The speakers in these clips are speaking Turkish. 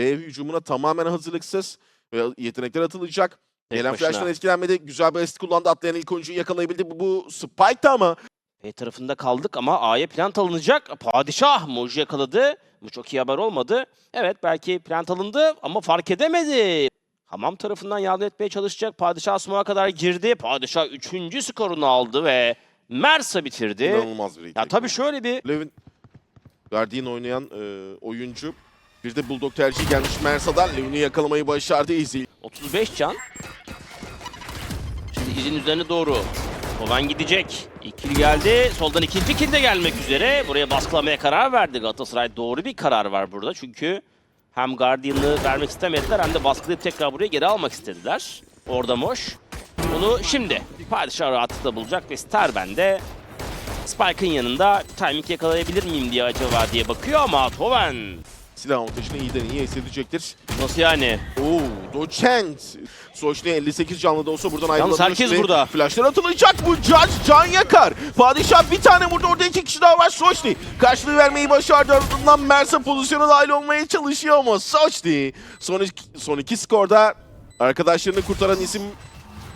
B hücumuna tamamen hazırlıksız yetenekler atılacak. Tek Gelen flash'tan etkilenmedi. Güzel bir asist kullandı. Atlayan ilk oyuncuyu yakalayabildi. Bu, bu Spike'tı ama. B tarafında kaldık ama A'ya plant alınacak. Padişah Moji yakaladı. Bu çok iyi haber olmadı. Evet belki plant alındı ama fark edemedi. Hamam tarafından yardım etmeye çalışacak. Padişah smoke'a kadar girdi. Padişah 3. skorunu aldı ve Mersa bitirdi. İnanılmaz bir Ya tabii şöyle bir Levin Guardian oynayan e, oyuncu. Bir de Bulldog tercihi gelmiş Mersa'dan. Levin'i yakalamayı başardı Easy. 35 can. Şimdi izin üzerine doğru. Olan gidecek. İlk kill geldi. Soldan ikinci kill de gelmek üzere. Buraya baskılamaya karar verdi Galatasaray. Doğru bir karar var burada. Çünkü hem Guardian'ı vermek istemediler hem de baskılayıp tekrar buraya geri almak istediler. Orada Moş. Onu şimdi Padişah rahatlıkla bulacak ve Starben de Spike'ın yanında timing yakalayabilir miyim diye acaba diye bakıyor ama Toven Silah avantajını iyiden iyi hissedecektir. nasıl yani? Oo, Doçent. Soçni 58 canlı da olsa buradan ayrılabilir. herkes Şimdi burada. Flashlar atılacak. Bu Judge can yakar. Padişah bir tane vurdu. Orada iki kişi daha var. Soçni karşılığı vermeyi başardı. Ardından Mersa pozisyona dahil olmaya çalışıyor ama Soçni son iki, son iki skorda arkadaşlarını kurtaran isim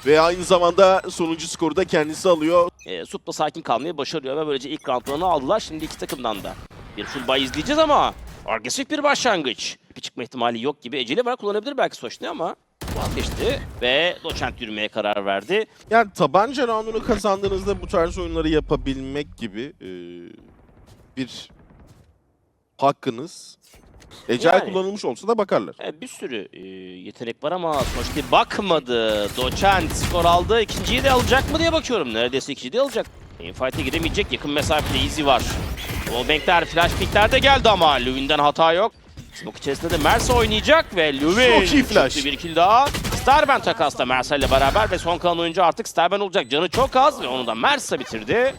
ve aynı zamanda sonuncu skoru da kendisi alıyor. e, Sup'la sakin kalmayı başarıyor ve böylece ilk roundlarını aldılar. Şimdi iki takımdan da bir full buy izleyeceğiz ama agresif bir başlangıç. Bir çıkma ihtimali yok gibi. Eceli var kullanabilir belki Soçni ama vazgeçti ve Doçent yürümeye karar verdi. Yani tabanca roundunu kazandığınızda bu tarz oyunları yapabilmek gibi e, bir hakkınız. Ecel Yani. kullanılmış olsa da bakarlar. E, bir sürü e, yetenek var ama Soçni bakmadı. Doçent skor aldı. İkinciyi de alacak mı diye bakıyorum. Neredeyse ikinciyi de alacak. Infight'e giremeyecek. Yakın mesafede Easy var. Wallbank'ler, flash pickler de geldi ama Lewin'den hata yok. Smoke içerisinde de Mersa oynayacak ve Lewin Çok iyi flash. çıktı bir kill daha. Starben takasla Mersa ile beraber ve son kalan oyuncu artık Starben olacak. Canı çok az ve onu da Mersa bitirdi.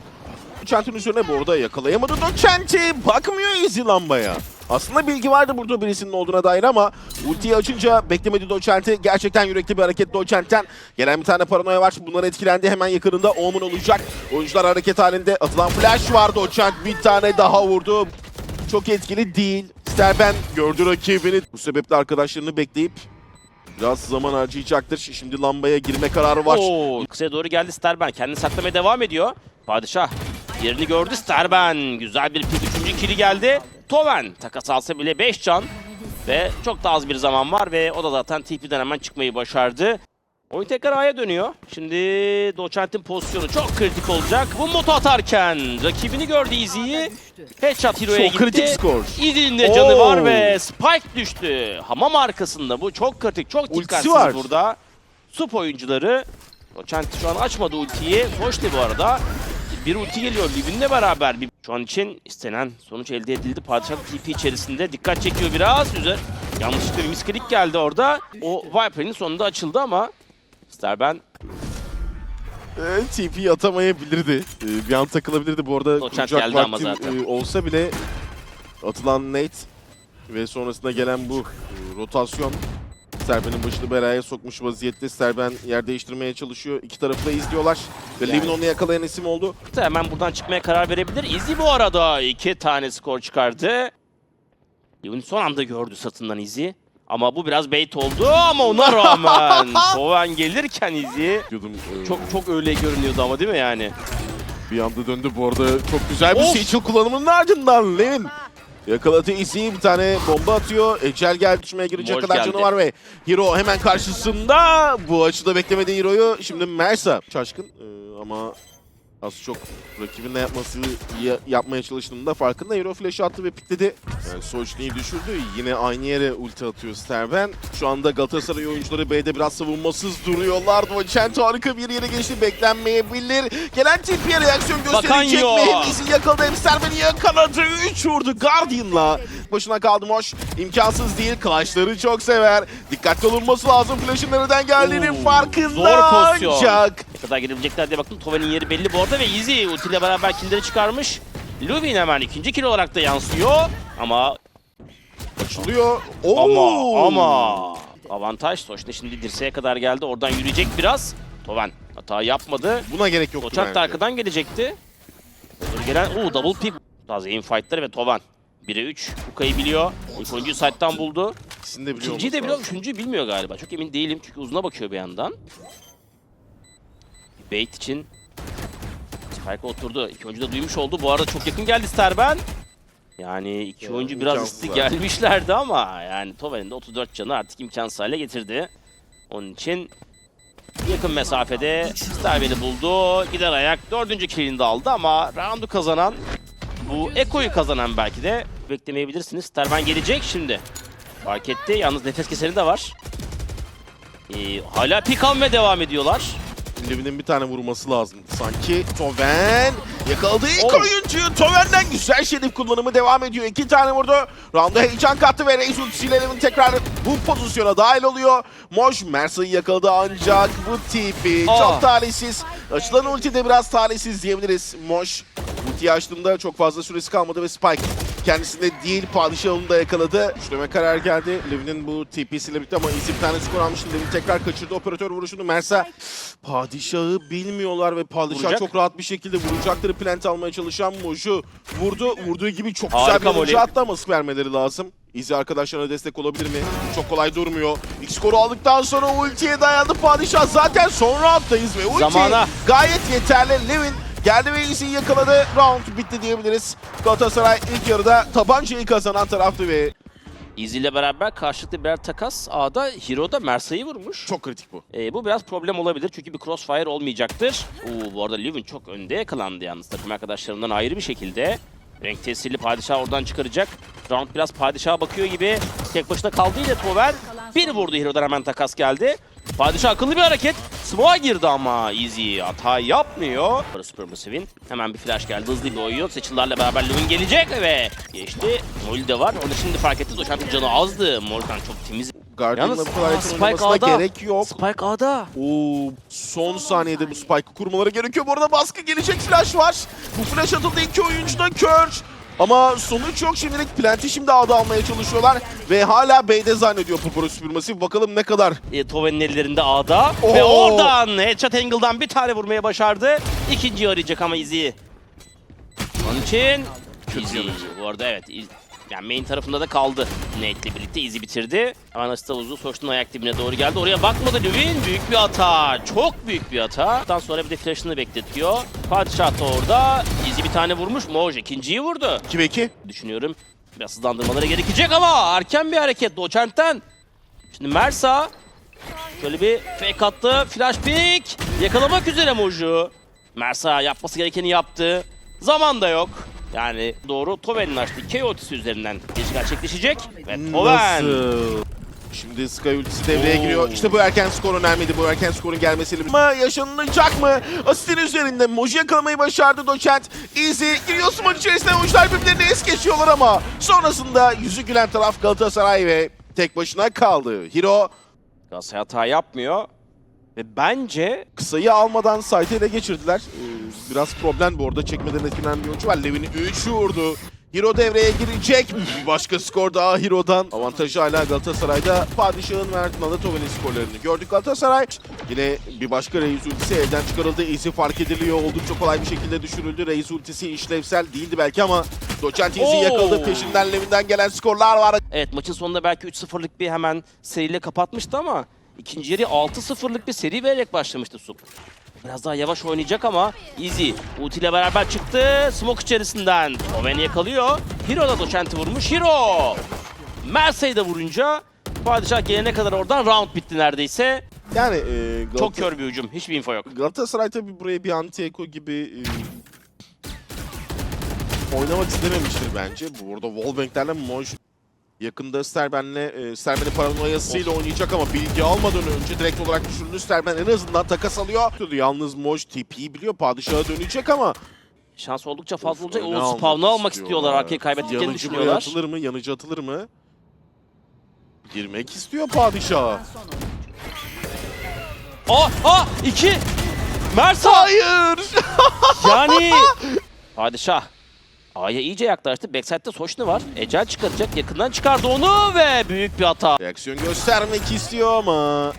Doçent'in üzerine bu arada yakalayamadı Doçent'i. Bakmıyor Easy lambaya. Aslında bilgi vardı burada birisinin olduğuna dair ama ultiyi açınca beklemedi Doçent'i. Gerçekten yürekli bir hareket Doçent'ten. Gelen bir tane paranoya var. Bunlar etkilendi. Hemen yakınında Omen olacak. Oyuncular hareket halinde. Atılan flash var. Doçent bir tane daha vurdu. Çok etkili değil. Sterben gördü rakibini. Bu sebeple arkadaşlarını bekleyip biraz zaman harcayacaktır. Şimdi lambaya girme kararı var. Oo, kısaya doğru geldi Starben. Kendini saklamaya devam ediyor. Padişah yerini gördü Starben. Güzel bir pik. Üçüncü kili geldi. Toven takas alsa bile 5 can. Ve çok da az bir zaman var ve o da zaten TP'den hemen çıkmayı başardı. Oyun tekrar A'ya dönüyor. Şimdi Doçent'in pozisyonu çok kritik olacak. Bu moto atarken rakibini gördü Easy'yi. Headshot Hero'ya Çok gitti. kritik skor. Easy'nin de canı Oo. var ve Spike düştü. Hamam arkasında bu çok kritik, çok dikkatsiz var. burada. Sup oyuncuları. Doçent şu an açmadı ultiyi. Hoştu bu arada. Bir ulti geliyor Livin'le beraber. Bir- Şu an için istenen sonuç elde edildi. Padişah TP içerisinde dikkat çekiyor biraz. Üzeri. Yanlışlıkla bir misklik geldi orada. O Viper'in sonunda açıldı ama Starben E, TP atamayabilirdi. E, bir an takılabilirdi. Bu arada Doçent kuracak geldi ama vakti, zaten. e, olsa bile atılan Nate ve sonrasında gelen bu e, rotasyon Serben'in başını belaya sokmuş vaziyette. Serben yer değiştirmeye çalışıyor. İki tarafı da izliyorlar. Ve Yani. Levin onu yakalayan isim oldu. hemen buradan çıkmaya karar verebilir. Izzy bu arada iki tane skor çıkardı. Livin son anda gördü satından Izzy. Ama bu biraz bait oldu ama ona rağmen Toven gelirken Diyordum, e, çok çok öyle görünüyordu ama değil mi yani? bir anda döndü. Bu arada çok güzel bir Of! Seachel kullanımının ardından Levin yakaladı Izzy'yi bir tane bomba atıyor. Ecel geldi düşmeye girecek Moj kadar geldi. canı var ve Hero hemen karşısında. Bu açıda beklemedi Hero'yu. Şimdi Mersa şaşkın e, ama az çok rakibin ne yapması ya- yapmaya çalıştığında farkında. Hero flash'ı attı ve pikledi. Yani Soçni'yi düşürdü. Yine aynı yere ulti atıyor Sterben. Şu anda Galatasaray oyuncuları B'de biraz savunmasız duruyorlar. Doçent harika bir yere geçti. Beklenmeyebilir. Gelen TP'ye reaksiyon gösterecek Bakan mi? yok. Hem Easy yakaladı hem Sterben'i yakaladı. 3 vurdu Guardian'la. Başına kaldı Moş. İmkansız değil. Clash'ları çok sever. Dikkatli olunması lazım. Flash'ın nereden geldiğinin Oo, farkında. zor pozisyon. Ancak Ne kadar girebilecekler diye baktım. Toven'in yeri belli bu arada ve Izzy ultiyle beraber killleri çıkarmış. Luvin hemen ikinci kill olarak da yansıyor. Ama açılıyor. Oo. Ama ama avantaj Soçne şimdi dirseğe kadar geldi. Oradan yürüyecek biraz. Toven hata yapmadı. Buna gerek yoktu bence. de arkadan gelecekti. Gelen o double pick. Az aim fightları ve Toven. 1'e 3. Huka'yı biliyor. İlk oyuncuyu side'dan buldu. İkisini de biliyor İkinciyi de biliyor, üçüncüyü bilmiyor galiba. Çok emin değilim çünkü uzuna bakıyor bir yandan. Bait için Spike oturdu. İki oyuncu da duymuş oldu. Bu arada çok yakın geldi Sterben. Yani iki Ya, oyuncu biraz zaten. gelmişlerdi ama yani Toven'in de 34 canı artık imkansız hale getirdi. Onun için yakın mesafede Sterben'i buldu. Gider ayak dördüncü killini de aldı ama roundu kazanan bu Eko'yu kazanan belki de beklemeyebilirsiniz. Sterben gelecek şimdi. Fark etti. Yalnız nefes keseni de var. Ee, hala pik almaya devam ediyorlar. Levin'in bir tane vurması lazım. Sanki Toven yakaladı ilk Oh. oyuncuyu. Toven'den güzel şerif kullanımı devam ediyor. İki tane vurdu. Round'a heyecan kattı ve Reis ultisiyle Levin tekrar bu pozisyona dahil oluyor. Moş Mersa'yı yakaladı ancak bu tipi Aa. çok talihsiz. Açılan ulti de biraz talihsiz diyebiliriz. Moş ultiyi açtığında çok fazla süresi kalmadı ve Spike kendisinde değil padişahını da yakaladı. Üçleme karar geldi. Levin'in bu TP'siyle birlikte ama easy bir tane skor almıştı. Levin tekrar kaçırdı operatör vuruşunu. Mersa padişahı bilmiyorlar ve padişah Vuracak. çok rahat bir şekilde vuracakları plant almaya çalışan Moju vurdu. Vurduğu gibi çok güzel Harika bir voley. attı ama vermeleri lazım. Easy arkadaşlarına destek olabilir mi? Çok kolay durmuyor. İlk skoru aldıktan sonra ultiye dayandı padişah. Zaten son rounddayız ve ulti Zamana. gayet yeterli. Levin geldi ve Easy'yi yakaladı. Round bitti diyebiliriz. Galatasaray ilk yarıda tabancayı kazanan taraftı ve Easy ile beraber karşılıklı birer takas. A'da Hero da Mersa'yı vurmuş. çok kritik bu. Ee, bu biraz problem olabilir çünkü bir crossfire olmayacaktır. Oo, bu arada Livin çok önde yakalandı yalnız takım arkadaşlarından ayrı bir şekilde. Renk tesirli padişah oradan çıkaracak. Round biraz padişaha bakıyor gibi. Tek başına kaldı yine Tover. Bir vurdu Hero'dan hemen takas geldi. Padişah akıllı bir hareket. Smoke'a girdi ama Easy hata yapmıyor. Supermassive'in hemen bir flash geldi. Hızlı bir oyun. Seçillerle beraber Livin gelecek ve geçti. Mol de var. Onu şimdi fark etti. Doşant'ın canı azdı. Molkan çok temiz. Guardian'la Yalnız bu kadar yakın Spike oynamasına A'da. gerek yok. Spike A'da. Oo, son saniyede bu spike'ı kurmaları gerekiyor. Bu arada baskı gelecek flash var. Bu flash atıldı iki oyuncu da kör. Ama sonuç yok şimdilik. Plant'i şimdi A'da almaya çalışıyorlar. Ve hala B'de zannediyor Purpur'u süpürmesi. Bakalım ne kadar. e, Toven'in ellerinde A'da. Ve Oo. oradan headshot angle'dan bir tane vurmaya başardı. İkinciyi arayacak ama Izzy. Onun için Izzy. Bu arada evet. Yani main tarafında da kaldı. Nate'le birlikte Izzy bitirdi. Hemen asist havuzu Soç'un ayak dibine doğru geldi. Oraya bakmadı Lüvin. Büyük bir hata. Çok büyük bir hata. Ondan sonra bir de flash'ını bekletiyor. Padişah da orada. Izzy bir tane vurmuş. Moj ikinciyi vurdu. 2 ve 2. Düşünüyorum. Biraz hızlandırmaları gerekecek ama erken bir hareket Doçent'ten. Şimdi Mersa şöyle bir fake attı. Flash pick. Yakalamak üzere Moju. Mersa yapması gerekeni yaptı. Zaman da yok. Yani doğru Toven'in açtığı K ultisi üzerinden giriş gerçekleşecek. Ve Toven. Nasıl? Şimdi Sky ultisi devreye Oo. giriyor. İşte bu erken skor önemliydi. Bu erken skorun gelmesiyle. Ama yaşanılacak mı? Asistin üzerinde Moji yakalamayı başardı Doçent. Easy giriyor smaç içerisinde. Oyuncular birbirlerini es geçiyorlar ama sonrasında yüzü gülen taraf Galatasaray ve tek başına kaldı. Hero Galatasaray hata yapmıyor. Ve bence kısayı almadan site'ı ele geçirdiler. Ee, biraz problem bu arada. Çekmeden etkilenen bir oyuncu var. Levin'i 3 vurdu. Hero devreye girecek. Başka skor daha Hero'dan. Avantajı hala Galatasaray'da. Padişah'ın ve Ertuğrul'da Toven'in skorlarını gördük Galatasaray. Yine bir başka Reis ultisi elden çıkarıldı. Easy fark ediliyor. Oldukça kolay bir şekilde düşürüldü. Reis ultisi işlevsel değildi belki ama Doçent Oo. yakaladı. Peşinden Levin'den gelen skorlar var. Evet maçın sonunda belki 3-0'lık bir hemen seriyle kapatmıştı ama ikinci yarı 6-0'lık bir seri vererek başlamıştı Sup. Biraz daha yavaş oynayacak ama Easy ulti ile beraber çıktı. Smoke içerisinden Oven yakalıyor. Hero da doçenti vurmuş. Hero! Mersey'i de vurunca Padişah gelene kadar oradan round bitti neredeyse. Yani e, Galata- Çok kör bir hücum. Hiçbir info yok. Galatasaray tabi buraya bir anti-eko gibi e, oynamak istememiştir bence. Burada Wallbank'lerle Moj yakında Sterben'le e, Sterben'in paranoyasıyla oynayacak ama bilgi almadan önce direkt olarak düşürüldü. Sterben en azından takas alıyor. Yalnız Moj TP'yi biliyor. Padişaha dönecek ama Şans oldukça fazla olacak. öne O almak spawn'u almak istiyorlar. Arkayı Yanıcı kaybettiklerini buraya düşünüyorlar. atılır mı? Yanıcı atılır mı? Girmek istiyor Padişah. Aa! Aa! iki! Mersa! Hayır! Yani Padişah A'ya iyice yaklaştı. Backside'de Soşni var. Ecel çıkaracak. Yakından çıkardı onu ve büyük bir hata. Reaksiyon göstermek istiyor ama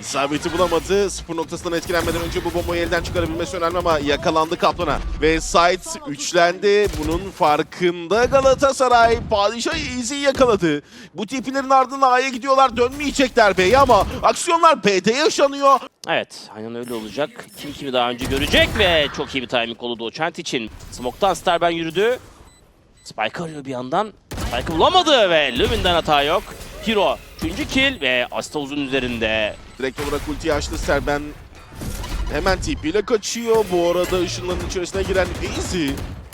İsabeti bulamadı. Sıfır noktasından etkilenmeden önce bu bombayı elden çıkarabilmesi önemli ama yakalandı Kaplan'a. Ve Sight üçlendi. Bunun farkında Galatasaray. Padişah Easy yakaladı. Bu tipilerin ardından A'ya gidiyorlar. Dönmeyecekler B'ye ama aksiyonlar B'de yaşanıyor. Evet, aynen öyle olacak. Kim kimi daha önce görecek ve çok iyi bir timing oldu Doçent için. Smoke'tan Starben yürüdü. Spike arıyor bir yandan. Spike'ı bulamadı ve Lumin'den hata yok. Hero 3. kill ve Asta uzun üzerinde. Direkt olarak ultiyi açtı Serben. Hemen TP ile kaçıyor. Bu arada ışınların içerisine giren Easy.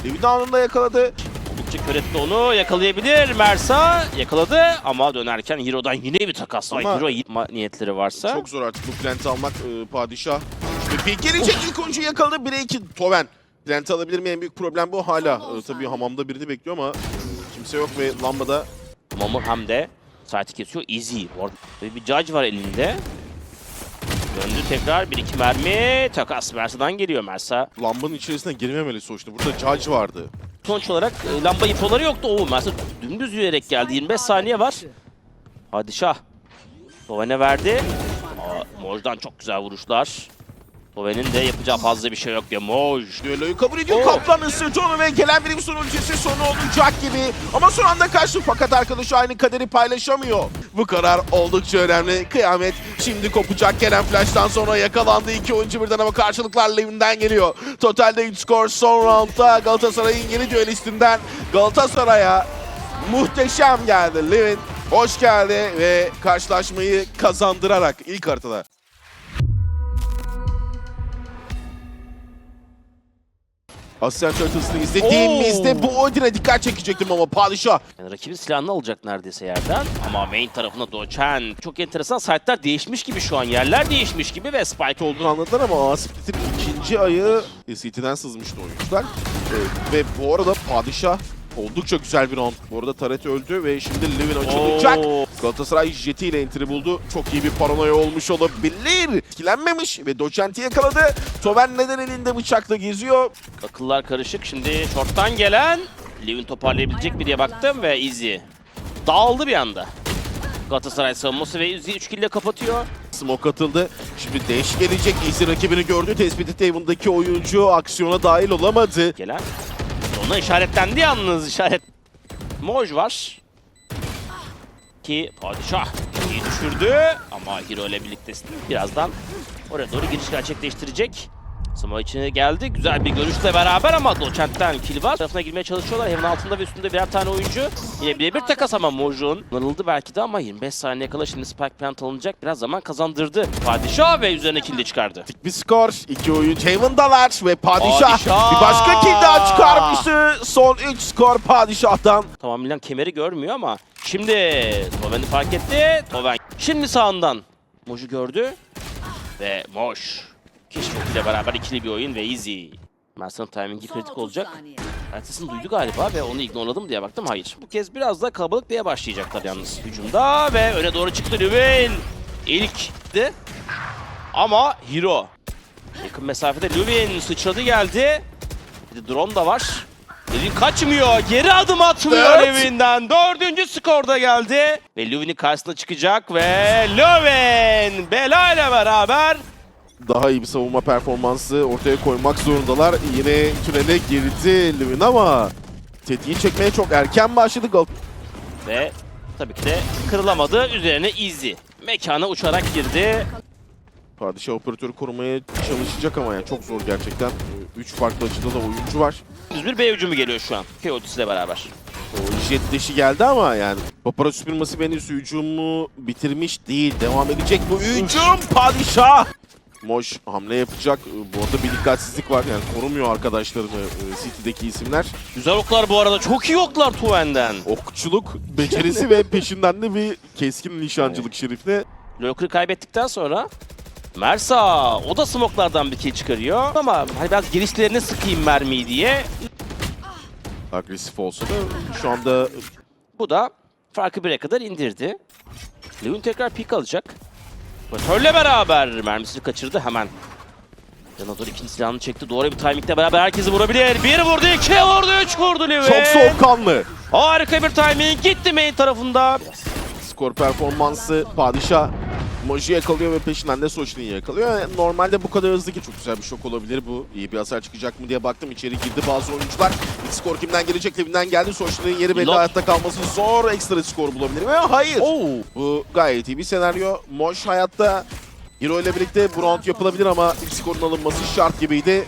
David anında yakaladı. Oldukça kör etti onu. Yakalayabilir. Mersa yakaladı ama dönerken Hero'dan yine bir takas var. Ama- Hero iyi ma- niyetleri varsa. Çok zor artık bu plant'i almak e, padişah. Ve pik gelecek ilk oyuncuyu yakaladı. 1'e 2 Toven. Plant'i alabilir mi? En büyük problem bu hala. E, tabii hamamda birini bekliyor ama e, kimse yok ve lambada Mamur hem de saati kesiyor. Easy. Orada bir judge var elinde. Döndü tekrar. Bir iki mermi. Takas Mersa'dan geliyor Mersa. lambanın içerisine girmemeli sonuçta. Burada Judge vardı. Sonuç olarak e, lamba ipoları yoktu. Oo Mersa dümdüz yürüyerek geldi. 25 saniye var. Padişah. Doven'e verdi. Aa, Moj'dan çok güzel vuruşlar. Doven'in de yapacağı fazla bir şey yok ya. Moj. Düelloyu kabul ediyor. Oo. Kaplan ısırdı onu ve gelen birim son ultisi sonu olacak gibi. Ama son anda kaçtı fakat arkadaşı aynı kaderi paylaşamıyor. Bu karar oldukça önemli. Kıyamet şimdi kopacak. Gelen flash'tan sonra yakalandı iki oyuncu birden ama karşılıklar Levin'den geliyor. Totalde 3 skor son roundda Galatasaray'ın yeni düelistinden Galatasaray'a muhteşem geldi Levin. Hoş geldi ve karşılaşmayı kazandırarak ilk haritada. Asya Turtles'ını izlediğimizde bu Odin'e dikkat çekecektim ama Padişah Yani rakibin silahını alacak neredeyse yerden. Ama main tarafında Dochen. Çok enteresan. Site'ler değişmiş gibi şu an. Yerler değişmiş gibi ve Spike oldu. olduğunu anladılar ama Asip'in ikinci ayı City'den sızmıştı oyuncular. Ee, ve bu arada Padişah oldukça güzel bir round. Bu arada Taret öldü ve şimdi Levin açılacak. Oo. Galatasaray jeti ile entry buldu. Çok iyi bir paranoya olmuş olabilir. Etkilenmemiş ve Doçent'i yakaladı. Toven neden elinde bıçakla geziyor? Akıllar karışık. Şimdi short'tan gelen Levin toparlayabilecek mi diye baktım ve Izzy. Dağıldı bir anda. Galatasaray savunması ve Izzy 3 kill kapatıyor. Smoke atıldı. Şimdi Dash gelecek. Easy rakibini gördü. Tespiti Taven'daki oyuncu aksiyona dahil olamadı. Gelen. Ona işaretlendi yalnız işaret. Moj var. Ki padişah iyi düşürdü ama Hero ile birlikte birazdan oraya doğru giriş gerçekleştirecek. Smoke içine geldi. Güzel bir görüşle beraber ama Doçent'ten kill var. Tarafına girmeye çalışıyorlar. Hemen altında ve üstünde birer tane oyuncu. Yine birebir takas ama Moj'un. Kullanıldı belki de ama 25 saniye kala şimdi Spike Plant alınacak. Biraz zaman kazandırdı. Padişah ve üzerine kill de çıkardı. Bir skor. iki oyuncu Haven'dalar ve Padişah, Padişah! bir başka kill daha çıkarmıştı. Son 3 skor Padişah'tan. Tamamen kemeri görmüyor ama şimdi Toven'i fark etti. Toven şimdi sağından Moj'u gördü ve Moj keşfetiyle beraber ikili bir oyun ve easy. Mersan'ın timingi kritik olacak. Ertesini duydu galiba ve onu ignorladım diye baktım. Hayır. Bu kez biraz da kalabalık diye başlayacaklar yalnız hücumda ve öne doğru çıktı Lüvin. İlkti. Ama Hero. Yakın mesafede Lüvin sıçradı geldi. Bir de drone da var. Levin kaçmıyor. Geri adım atmıyor Dört. Levin'den. Dördüncü skorda geldi. Ve Levin'in karşısına çıkacak ve Levin Bela ile beraber Daha iyi bir savunma performansı ortaya koymak zorundalar. Yine tünele girdi Levin ama tetiği çekmeye çok erken başladı. Gal ve tabii ki de kırılamadı. Üzerine Easy. Mekana uçarak girdi. Padişah operatörü korumaya çalışacak ama yani çok zor gerçekten. 3 farklı açıda da oyuncu var. Düz bir B hücumu geliyor şu an. K.O.T. ile beraber. O jet deşi geldi ama yani Papara süpürmesi henüz hücumu bitirmiş değil. Devam edecek bu hücum. Padişah! Moş hamle yapacak. Bu arada bir dikkatsizlik var. Yani korumuyor arkadaşlarını e, City'deki isimler. Güzel oklar bu arada. Çok iyi oklar Tuven'den. Okçuluk becerisi ve peşinden de bir keskin nişancılık şerifle. Lurker'ı kaybettikten sonra Mersa o da smoklardan bir kill çıkarıyor ama hani biraz girişlerine sıkayım mermiyi diye Agresif olsa da şu anda bu da farkı bire kadar indirdi. Lewin tekrar pik alacak. Patörle beraber mermisini kaçırdı hemen. Yana doğru ikinci silahını çekti. Doğru bir timingle beraber herkesi vurabilir. Bir vurdu, iki vurdu, üç vurdu Lewin. çok soğukkanlı. Harika bir timing. Gitti main tarafında. Skor performansı Padişah Moji yakalıyor ve peşinden de Sochni'yi yakalıyor. Yani Normalde bu kadar hızlı ki çok güzel bir şok olabilir bu. İyi bir hasar çıkacak mı diye baktım. İçeri girdi bazı oyuncular. İlk skor kimden gelecek? Levinden geldi. Sochni'nin yeri belli. Lock. Hayatta kalması zor. Ekstra skor bulabilir mi? Hayır. Oo. Bu gayet iyi bir senaryo. Moş hayatta Hero ile birlikte bu round yapılabilir ama ilk skorun alınması şart gibiydi.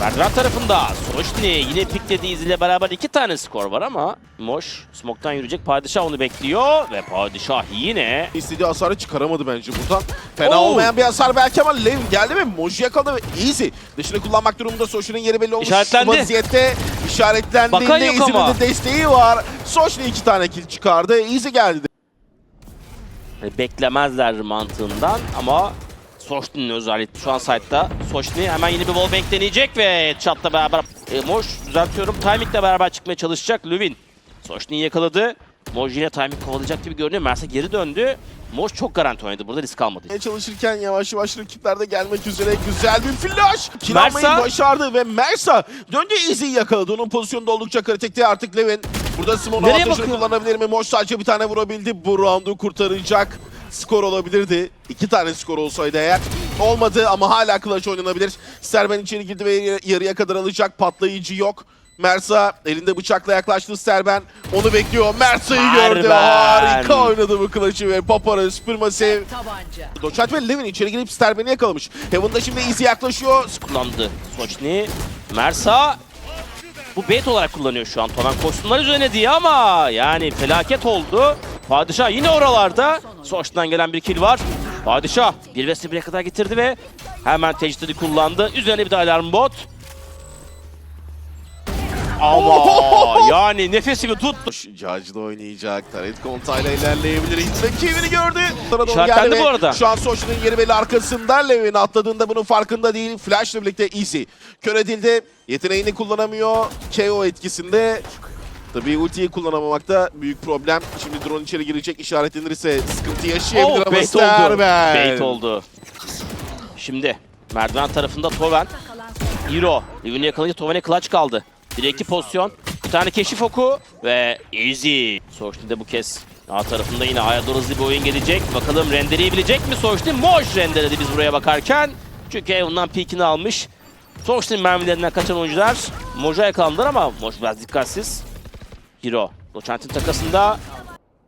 Merdiven tarafında Soşni yine piklediği ile beraber iki tane skor var ama Moş smoke'tan yürüyecek. Padişah onu bekliyor ve Padişah yine İstediği hasarı çıkaramadı bence buradan. Fena Oo. olmayan bir hasar belki ama Lev geldi ve Moji yakaladı ve easy. Dışını kullanmak durumunda Soşni'nin yeri belli olmuş. İşaretlendi. Vaziyette işaretlendi. Bakan yok Easy'nin de desteği var. Soşni iki tane kill çıkardı. Easy geldi. Beklemezler mantığından ama Soşni'nin özellikle şu an site'da. Soşni hemen yeni bir wallbang deneyecek ve headshot'la beraber e, Moş düzeltiyorum. Timing'le beraber çıkmaya çalışacak Lüvin. Soşni'yi yakaladı. Moş yine timing kovalayacak gibi görünüyor. Mersa geri döndü. Moş çok garanti oynadı. Burada risk almadı. Çalışırken yavaş yavaş rakipler de gelmek üzere güzel bir flash. Mersa. başardı ve Mersa döndü Easy'yi yakaladı. Onun pozisyonu da oldukça kritikti artık Levin. Burada Simon avantajını bakıyor? kullanabilir mi? Moş sadece bir tane vurabildi. Bu roundu kurtaracak skor olabilirdi. İki tane skor olsaydı eğer. Olmadı ama hala clutch oynanabilir. Serben içeri girdi ve yarı- yarıya kadar alacak. Patlayıcı yok. Mersa elinde bıçakla yaklaştı Serben. Onu bekliyor. Mersa'yı gördü. Harika oynadı bu clutch'ı ve Papara Supermassive. Doçent ve Levin içeri girip Sterben'i yakalamış. Heaven'da şimdi Easy yaklaşıyor. kullandı Soçni. Mersa bu bait olarak kullanıyor şu an Tonan kostümler üzerine diye ama yani felaket oldu. Padişah yine oralarda. Soçni'den gelen bir kill var. Padişah 1 ve 1'e kadar getirdi ve hemen tecdidi kullandı. Üzerine bir de alarm bot. Ama yani nefesimi tuttu. Cacı'da oynayacak. Taret kontayla ilerleyebilir. Hiç rakibini gördü. İşaretlendi bu arada. Şu an Soçni'nin yeri belli arkasında. Levin atladığında bunun farkında değil. Flash'la birlikte Easy. Kör edildi. Yeteneğini kullanamıyor. KO etkisinde. Tabii ultiyi kullanamamakta büyük problem. Şimdi drone içeri girecek işaretlenirse sıkıntı yaşayabilir Oh, ama bait oldu. Bait oldu. Şimdi merdiven tarafında Toven. Hero. Livin'i yakalayınca Toven'e clutch kaldı. Direkli pozisyon. Bir tane keşif oku ve easy. Soğuştu de bu kez A tarafında yine A'ya doğru hızlı bir oyun gelecek. Bakalım rendeleyebilecek mi Soğuştu? Moş rendeledi biz buraya bakarken. Çünkü Evan'dan peekini almış. Soğuştu'nun mermilerinden kaçan oyuncular Moj'a yakalandılar ama Moş biraz dikkatsiz. Hero. Doçent'in takasında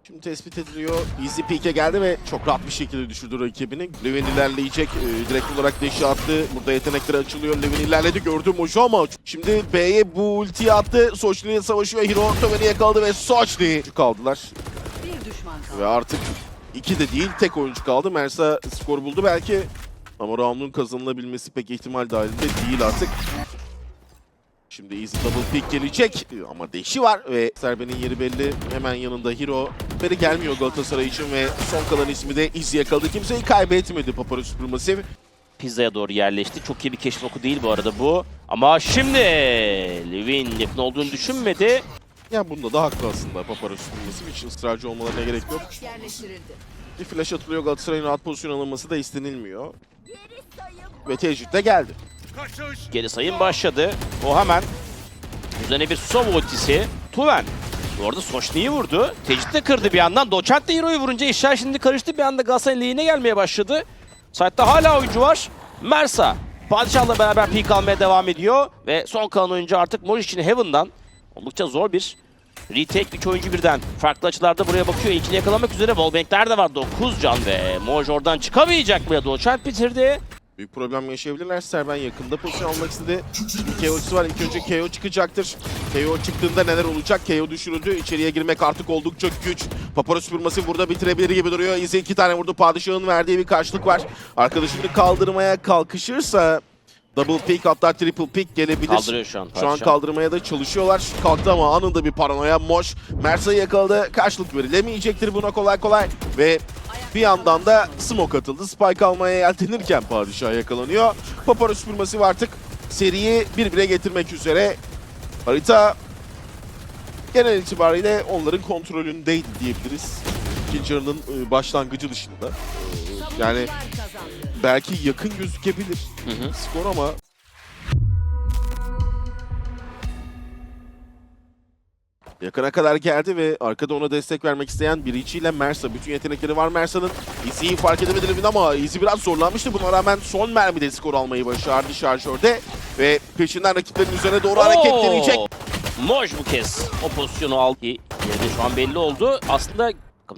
Şimdi tespit ediliyor. Easy Peak'e geldi ve çok rahat bir şekilde düşürdü rakibini. Levin ilerleyecek. Ee, direkt olarak deşi attı. Burada yetenekleri açılıyor. Levin ilerledi. Gördü Mojo ama şimdi B'ye bu ultiyi attı. Sochni ile savaşıyor. Hero Tomen'i yakaladı ve Sochni kaldılar. Bir düşman kaldı. Ve artık iki de değil tek oyuncu kaldı. Mersa skor buldu belki. Ama round'un kazanılabilmesi pek ihtimal dahilinde değil artık. Şimdi Easy Double Pick gelecek ama deşi var ve Serben'in yeri belli. Hemen yanında Hero. Beri gelmiyor Galatasaray için ve son kalan ismi de Easy yakaladı. Kimseyi kaybetmedi Papara Supermassive. pizzaya doğru yerleşti. Çok iyi bir keşif oku değil bu arada bu. Ama şimdi Levin yakın olduğunu düşünmedi. Ya bunda da haklı aslında Papara Supermassive için ısrarcı olmalarına gerek yok. Bir flash atılıyor Galatasaray'ın rahat pozisyon alınması da istenilmiyor. Ve tecrüt de geldi. Geri sayım başladı. O hemen üzerine bir Sova ultisi. Tuven. Bu arada vurdu. Tecrit de kırdı bir yandan. Doçent de Hero'yu vurunca işler şimdi karıştı. Bir anda Galatasaray lehine gelmeye başladı. Site'da hala oyuncu var. Mersa. Padişah'la beraber peak almaya devam ediyor. Ve son kalan oyuncu artık Moj için Heaven'dan oldukça zor bir retake. Üç oyuncu birden farklı açılarda buraya bakıyor. İlkini yakalamak üzere. Wallbang'ler de var. 9 can ve Moj oradan çıkamayacak mı? Doçent bitirdi. Büyük problem yaşayabilirler. Serben yakında pozisyon almak istedi. Şimdi KO'cusu var. İlk önce KO çıkacaktır. KO çıktığında neler olacak? KO düşürüldü. İçeriye girmek artık oldukça güç. Papara süpürmesi burada bitirebilir gibi duruyor. İzi iki tane vurdu. Padişahın verdiği bir karşılık var. Arkadaşını kaldırmaya kalkışırsa double pick hatta triple pick gelebilir. Kaldırıyor şu an Şu an kaldırmaya da çalışıyorlar. Kalktı ama anında bir paranoya. Moş Mersa'yı yakaladı. Karşılık verilemeyecektir buna kolay kolay. Ve bir yandan da smoke atıldı. Spike almaya yeltenirken Padişah yakalanıyor. Papara süpürmesi artık seriyi birbirine getirmek üzere. Harita genel itibariyle onların kontrolündeydi diyebiliriz. İkinci yarının e, başlangıcı dışında. Yani belki yakın gözükebilir Hı hı. skor ama Yakına kadar geldi ve arkada ona destek vermek isteyen Birici ile Mersa. Bütün yetenekleri var Mersa'nın. Easy'yi fark edemedi ama Easy biraz zorlanmıştı. Buna rağmen son mermide skor almayı başardı şarjörde. Ve peşinden rakiplerin üzerine doğru hareket Oo! deneyecek. Moj bu kez o pozisyonu aldı. Yeri şu an belli oldu. Aslında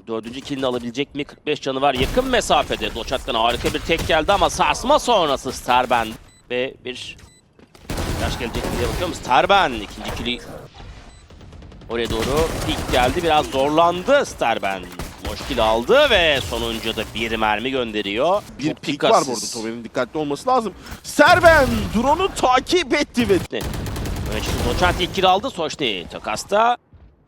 dördüncü killini alabilecek mi? 45 canı var yakın mesafede. Doçatkan harika bir tek geldi ama sarsma sonrası Starben. Ve bir flash gelecek diye bakıyorum. Starben ikinci killi oraya doğru ilk geldi. Biraz zorlandı Starben. Moj kill aldı ve sonuncu da bir mermi gönderiyor. Bir Çok pik var bu arada. dikkatsiz. Tover'in dikkatli olması lazım. Serben drone'u takip etti ve şimdi Doçant ilk kill aldı. Soçni takasta.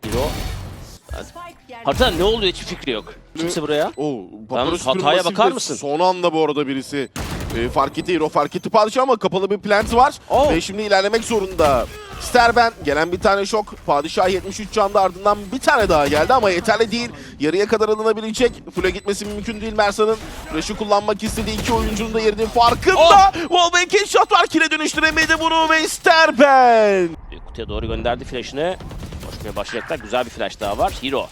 Yerleştirildi. Harita ne oluyor hiçbir fikri yok. Kimse buraya. Oo, Yalnız hataya bakar mısın? Son anda bu arada birisi e, fark etti. Hero fark etti padişah ama kapalı bir plant var. Oo. Ve şimdi ilerlemek zorunda. Sterben gelen bir tane şok. Padişah 73 canda ardından bir tane daha geldi ama yeterli değil. Yarıya kadar alınabilecek. Full'e gitmesi mümkün değil Mersa'nın. Flash'ı kullanmak istediği iki oyuncunun da yerinin farkında. Oh. Wallbang headshot var. Kile dönüştüremedi bunu ve Sterben. Kutuya doğru gönderdi flash'ını. Koşmaya başlayacaklar. Güzel bir flash daha var. Hero.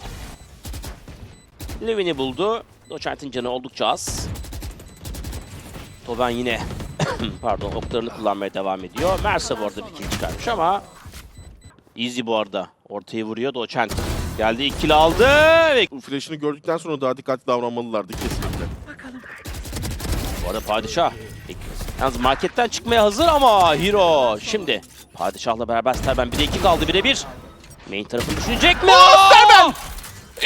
Levin'i buldu. Doçent'in canı oldukça az. Toben yine pardon oklarını kullanmaya devam ediyor. Mersa bu arada bir kill çıkarmış ama Easy bu arada. Ortayı vuruyor Doçent. Geldi ilk kill aldı ve flash'ını gördükten sonra daha dikkatli davranmalılardı kesinlikle. Bu arada padişah. Yalnız marketten çıkmaya hazır ama Hero. Şimdi padişahla beraber Sterben 1'e 2 kaldı 1'e 1. Main tarafını düşünecek mi? Sterben!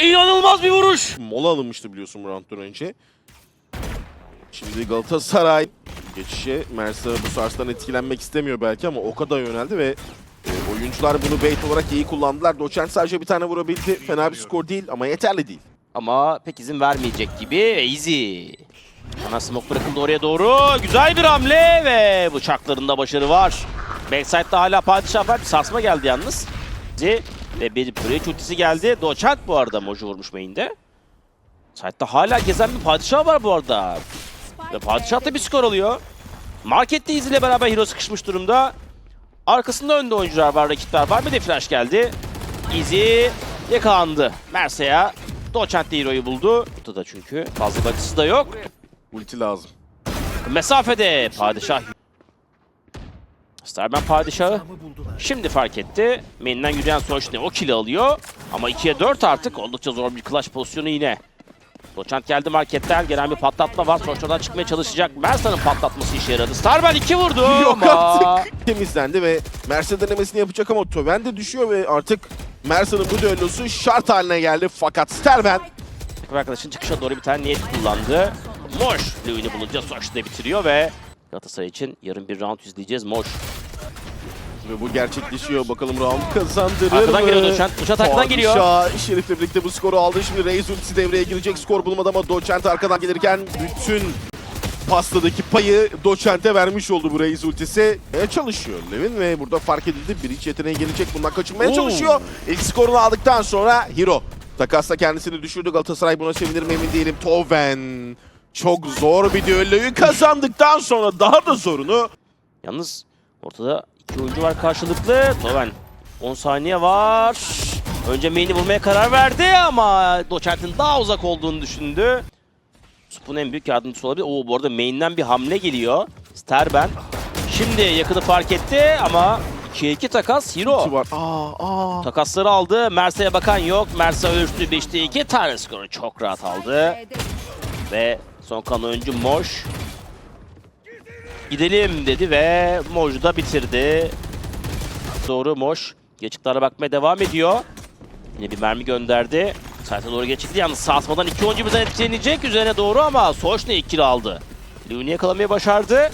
İnanılmaz bir vuruş. mola alınmıştı biliyorsun bu rounddan önce. Şimdi Galatasaray geçişe Mersa bu sarstan etkilenmek istemiyor belki ama o kadar yöneldi ve e, oyuncular bunu bait olarak iyi kullandılar. Doçent sadece bir tane vurabildi. Fena bir skor değil ama yeterli değil. Ama pek izin vermeyecek gibi. Easy. Ana smoke bırakıldı oraya doğru. Güzel bir hamle ve bıçaklarında başarı var. Backside'da hala padişah var. Bir sarsma geldi yalnız. Ve bir breach ultisi geldi. Doçent bu arada Moju vurmuş main'de. Side'da hala gezen bir padişah var bu arada. Ve padişah da bir skor alıyor. Markette ile beraber Hero sıkışmış durumda. Arkasında önde oyuncular var, rakipler var. Bir de flash geldi. Easy yakalandı. Mersa'ya Doçent de Hero'yu buldu. Burada da çünkü fazla bakısı da yok. Ulti lazım. Mesafede padişah. Starman padişahı şimdi fark etti. Main'den yürüyen Soçne o kill'i alıyor. Ama 2'ye 4 artık oldukça zor bir clutch pozisyonu yine. Doçent geldi marketten. Gelen bir patlatma var. Soçne'den çıkmaya çalışacak. Mersa'nın patlatması işe yaradı. Starman 2 vurdu Yok ama... artık. Temizlendi ve Mersa denemesini yapacak ama Töven de düşüyor ve artık Mersa'nın bu düellosu şart haline geldi. Fakat Sterben Takım arkadaşın çıkışa doğru bir tane niyet kullandı. Moş Louis'ni bulunca Soçne bitiriyor ve Galatasaray için yarın bir round izleyeceğiz. Moş. Ve bu gerçekleşiyor. Bakalım round kazandırır Arkadan mı? geliyor Doçent. Doçent arkadan geliyor. Padişah Şerif'le birlikte bu skoru aldı. Şimdi Reis ultisi devreye girecek. Skor bulmadı ama Doçent arkadan gelirken bütün pastadaki payı Doçent'e vermiş oldu bu Reis ultisi. E, çalışıyor Levin ve burada fark edildi. İç yeteneği gelecek. Bundan kaçınmaya Oo. çalışıyor. İlk skorunu aldıktan sonra Hero. Takasla kendisini düşürdü. Galatasaray buna sevinir mi emin değilim. Toven çok zor bir düelloyu kazandıktan sonra daha da zorunu Yalnız ortada iki oyuncu var karşılıklı. Toven 10 saniye var. Önce main'i vurmaya karar verdi ama Doçent'in daha uzak olduğunu düşündü. Sup'un en büyük yardımcısı olabilir. Oo bu arada main'den bir hamle geliyor. Sterben. Şimdi yakını fark etti ama 2'ye 2 takas Hero. var. Aa, aa. Takasları aldı. Mersa'ya bakan yok. Mersa ölçtü 5'te 2. Tane skoru çok rahat aldı. Ve son kalan oyuncu Moj. Gidelim dedi ve Moj da bitirdi. Doğru Moj. Geçiklara bakmaya devam ediyor. Yine bir mermi gönderdi. Sayta doğru geçildi. Yalnız sarsmadan iki oyuncu birden etkilenecek üzerine doğru ama Soçne ikili aldı. Leon'i yakalamayı başardı.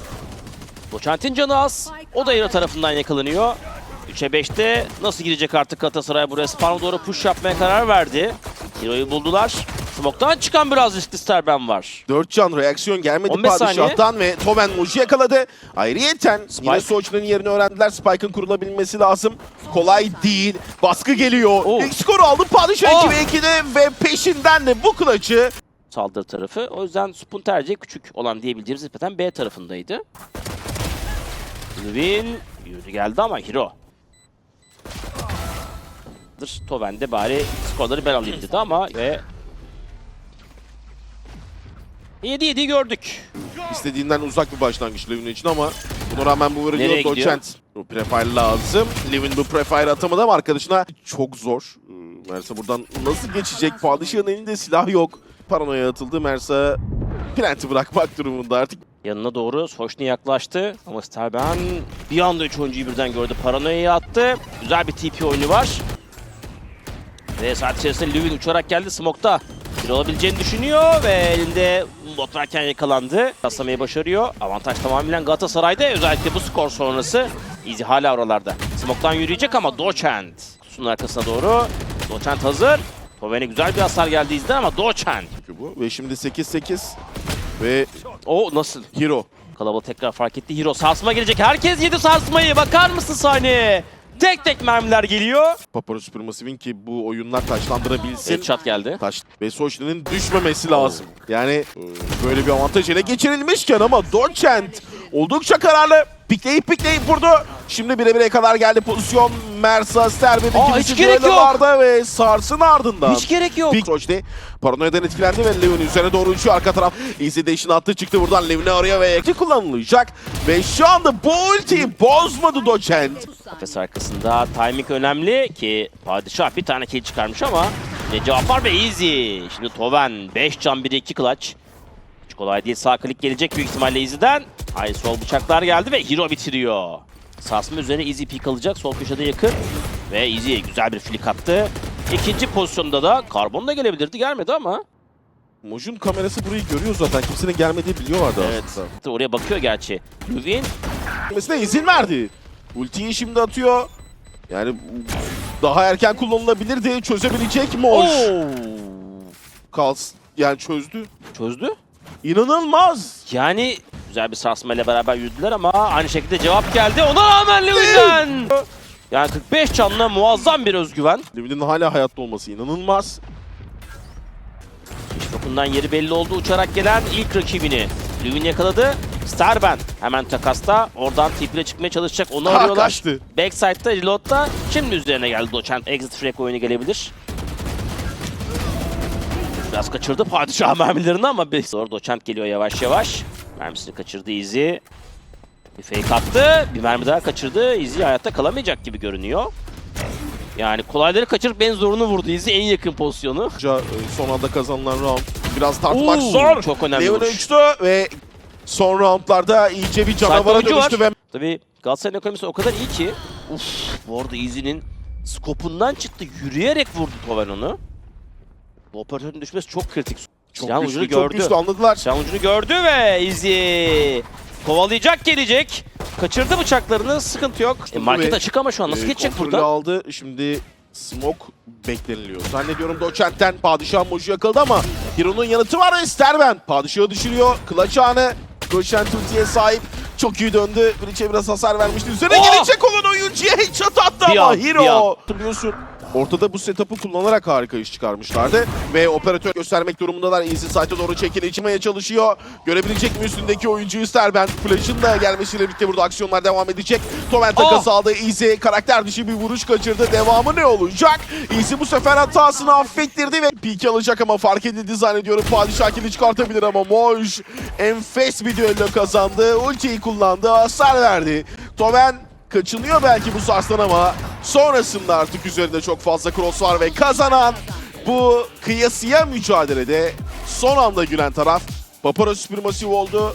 Doçent'in canı az. O da Hero tarafından yakalanıyor. 3'e 5'te nasıl girecek artık Galatasaray buraya? Spawn'a doğru push yapmaya karar verdi. Hero'yu buldular. Smoke'tan çıkan biraz riskli Sterben var. 4 can reaksiyon gelmedi 15 Padişah'tan ve Tomen Muji yakaladı. Ayrıyeten Spike. yine Soçlu'nun yerini öğrendiler. Spike'ın kurulabilmesi lazım. Kolay değil. Baskı geliyor. Oh. İlk skoru aldı Padişah Oh. 2 ve 2'de ve peşinden de bu clutch'ı saldırı tarafı. O yüzden Sup'un tercihi küçük olan diyebileceğimiz nispeten B tarafındaydı. Levin yürü geldi ama Hero. Toven de bari skorları ben alayım dedi ama ve 7-7 gördük. İstediğinden uzak bir başlangıç Levin için ama buna rağmen bu Nereye vuruyor. gidiyor? Doçent. Bu prefire lazım. Levin bu prefire atamadı ama arkadaşına çok zor. Mersa buradan nasıl geçecek? Padişahın elinde silah yok. Paranoya atıldı. Mersa plant'i bırakmak durumunda artık. Yanına doğru Soşni yaklaştı ama Starben bir anda üç oyuncuyu birden gördü. Paranoya'yı attı. Güzel bir TP oyunu var. Ve saat içerisinde Lewin uçarak geldi. Smoke'ta bir olabileceğini düşünüyor ve elinde bot varken yakalandı. Kaslamayı başarıyor. Avantaj tamamen Galatasaray'da. Özellikle bu skor sonrası Easy hala oralarda. Smoke'tan yürüyecek ama Dochant kutusunun arkasına doğru. Dochant hazır. Toven'e güzel bir hasar geldi izden ama. Çünkü bu. Ve şimdi 8-8 ve O nasıl? Hero. Kalabalık tekrar fark etti. Hero sarsma gelecek. Herkes yedi sarsmayı. Bakar mısın sahneye? Tek tek mermiler geliyor. Papara Supermassive'in ki bu oyunlar taşlandırabilsin. Headshot geldi. Taş ve Soçli'nin düşmemesi lazım. Yani e, böyle bir avantaj ele geçirilmişken ama Dorchent oldukça kararlı. Pikleyip pikleyip vurdu. Şimdi birebire kadar geldi pozisyon. Mersa, Sterbe'de Aa, hiç gerek yok. düellolarda ve Sars'ın ardından. Hiç gerek yok. Pik Soçli paranoyadan etkilendi ve Levin üzerine doğru uçuyor. Arka taraf Easy Dash'in attı çıktı buradan Levin'i arıyor ve ekli kullanılacak. Ve şu anda bu ultiyi bozmadı Dorchent. Kafes arkasında timing önemli ki padişah bir tane kill çıkarmış ama ne cevap var ve easy. Şimdi Toven 5 can 1 2 clutch. Hiç kolay değil sağ klik gelecek büyük ihtimalle easy'den. Ay sol bıçaklar geldi ve hero bitiriyor. Sarsma üzerine easy peek alacak sol köşede yakın. Ve easy güzel bir flick attı. İkinci pozisyonda da karbon da gelebilirdi gelmedi ama. Moj'un kamerası burayı görüyor zaten. Kimsenin gelmediği biliyorlardı Evet. aslında. Oraya bakıyor gerçi. Luvin Mesela izin verdi. Ultiyi şimdi atıyor. Yani daha erken kullanılabilirdi. Çözebilecek Moj? Kals yani çözdü. çözdü. İnanılmaz. Yani güzel bir sarsmayla beraber yürüdüler ama aynı şekilde cevap geldi. Ona rağmen Lewis'den. Yani 45 canlı muazzam bir özgüven. Levin'in hala hayatta olması inanılmaz. Dokundan yeri belli oldu uçarak gelen ilk rakibini. Lewin yakaladı. Starben hemen takasta. Oradan tiple çıkmaya çalışacak. Onu Ha, arıyorlar. kaçtı. Backside'da reload'da. Şimdi üzerine geldi Doçent. Exit frag oyunu gelebilir. Biraz kaçırdı padişah mermilerini ama bir sonra Doçent geliyor yavaş yavaş. Mermisini kaçırdı Easy. Bir fake attı. Bir mermi daha kaçırdı. Easy hayatta kalamayacak gibi görünüyor. Yani kolayları kaçırıp en zorunu vurdu Easy en yakın pozisyonu. E, Son anda kazanılan round. Biraz tartmak Oo, zor. çok önemli vuruş. uçtu ve son roundlarda iyice bir canavara dönüştü ve Tabii Galatasaray'ın ekonomisi o kadar iyi ki. Uf, bu arada Easy'nin skopundan çıktı. Yürüyerek vurdu Toven onu. Bu operatörün düşmesi çok kritik. çok Silah güçlü, ucunu çok gördü. güçlü anladılar. Silah ucunu gördü ve Easy kovalayacak gelecek. Kaçırdı bıçaklarını sıkıntı yok. E, market Ve, açık ama şu an nasıl Ee, geçecek kontrolü burada? aldı. Şimdi Smoke bekleniliyor. Zannediyorum Doçent'ten Padişah Moşu yakaladı ama Hiro'nun yanıtı var ve Sterben. Padişahı düşürüyor. Kılıç anı. Doçent ultiye sahip. Çok iyi döndü. Breach'e biraz hasar vermişti. Üzerine Oh! gelecek olan oyuncuya headshot attı Bir ama an, bir Hiro. an. Hatırlıyorsun. Ortada bu setup'ı kullanarak harika iş çıkarmışlardı. Ve operatör göstermek durumundalar. Easy site'a doğru çekili içmeye çalışıyor. Görebilecek mi üstündeki oyuncuyu Sterben? Flash'ın da gelmesiyle birlikte burada aksiyonlar devam edecek. Tomen takası aldı. Easy karakter dışı bir vuruş kaçırdı. Devamı ne olacak? Easy bu sefer hatasını affettirdi ve peek alacak ama fark edildi zannediyorum. Padişah kili çıkartabilir ama Moj enfes bir düello kazandı. Ultiyi kullandı. Hasar verdi. Tomen kaçınıyor belki bu sarstan ama sonrasında artık üzerinde çok fazla cross var ve kazanan bu kıyasıya mücadelede son anda gülen taraf Papara Supermassive oldu.